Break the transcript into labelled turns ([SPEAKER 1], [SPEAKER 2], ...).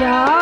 [SPEAKER 1] जा